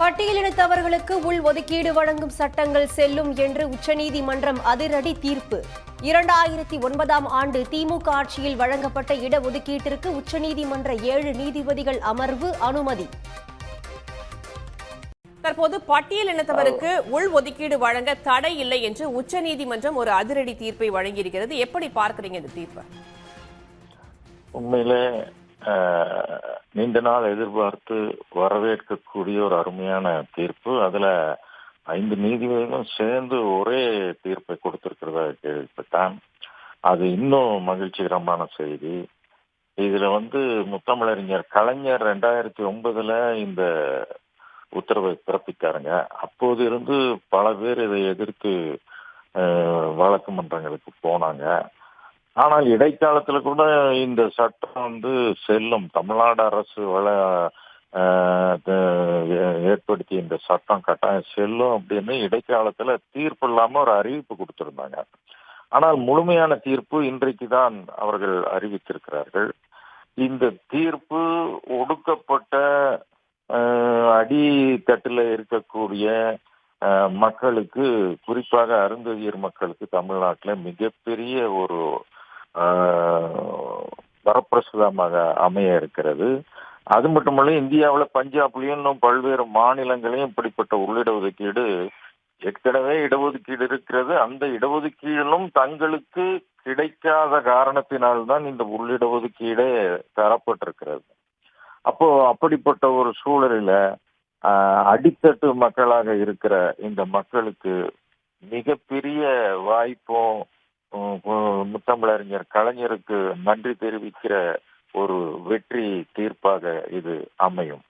பட்டியலினத்தவர்களுக்கு உள் ஒதுக்கீடு வழங்கும் சட்டங்கள் செல்லும் என்று உச்சநீதிமன்றம் அதிரடி தீர்ப்பு. இரண்டாயிரத்தி ஒன்பதாம் ஆண்டு திமுக ஆட்சியில் வழங்கப்பட்ட இடஒதுக்கீட்டிற்கு உச்சநீதிமன்ற ஏழு நீதிபதிகள் அமர்வு அனுமதி. தற்போது பட்டியல் இனத்தவருக்கு உள் ஒதுக்கீடு வழங்க தடை இல்லை என்று உச்சநீதிமன்றம் ஒரு அதிரடி தீர்ப்பை வழங்கியிருக்கிறது. எப்படி பார்க்கறீங்க இந்த தீர்ப்பை? உண்மையிலே நீண்ட நாள் எதிர்பார்த்து வரவேற்கக்கூடிய ஒரு அருமையான தீர்ப்பு. அதுல ஐந்து நீதிபதிகளும் சேர்ந்து ஒரே தீர்ப்பை கொடுத்திருக்கிறதா கேள்விப்பட்டான். அது இன்னும் மகிழ்ச்சிகரமான செய்தி. இதுல வந்து முத்தமிழறிஞர் கலைஞர் ரெண்டாயிரத்தி ஒன்பதுல இந்த உத்தரவை பிறப்பித்தாருங்க. அப்போது இருந்து பல பேர் இதை எதிர்த்து வழக்கு மன்றங்களுக்கு போனாங்க. ஆனால் இடைக்காலத்துல கூட இந்த சட்டம் வந்து செல்லும். தமிழ்நாடு அரசு வள ஆஹ் ஏற்படுத்திய இந்த சட்டம் கட்டாயம் செல்லும் அப்படின்னு இடைக்காலத்துல தீர்ப்பு இல்லாம ஒரு அறிவிப்பு கொடுத்துருந்தாங்க. ஆனால் முழுமையான தீர்ப்பு இன்றைக்கு தான் அவர்கள் அறிவித்திருக்கிறார்கள். இந்த தீர்ப்பு ஒடுக்கப்பட்ட அடி தட்டில் இருக்கக்கூடிய மக்களுக்கு குறிப்பாக அருந்ததியர் மக்களுக்கு தமிழ்நாட்டில் மிகப்பெரிய ஒரு வரப்பிரசாதமாக அமைய இருக்கிறது. அது மட்டுமல்ல இந்தியாவில் பஞ்சாப்லயும் இன்னும் பல்வேறு மாநிலங்களையும் இப்படிப்பட்ட உள்ளிட ஒதுக்கீடு ஏற்கனவே இடஒதுக்கீடு இருக்கிறது. அந்த இடஒதுக்கீடும் தங்களுக்கு கிடைக்காத காரணத்தினால்தான் இந்த உள்ளிட ஒதுக்கீடே தரப்பட்டிருக்கிறது. அப்போ அப்படிப்பட்ட ஒரு சூழலில அடித்தட்டு மக்களாக இருக்கிற இந்த மக்களுக்கு மிகப்பெரிய வாய்ப்பும் முத்தமிழறிஞர் கலைஞருக்கு நன்றி தெரிவிக்கிற ஒரு வெற்றி தீர்ப்பாக இது அமையும்.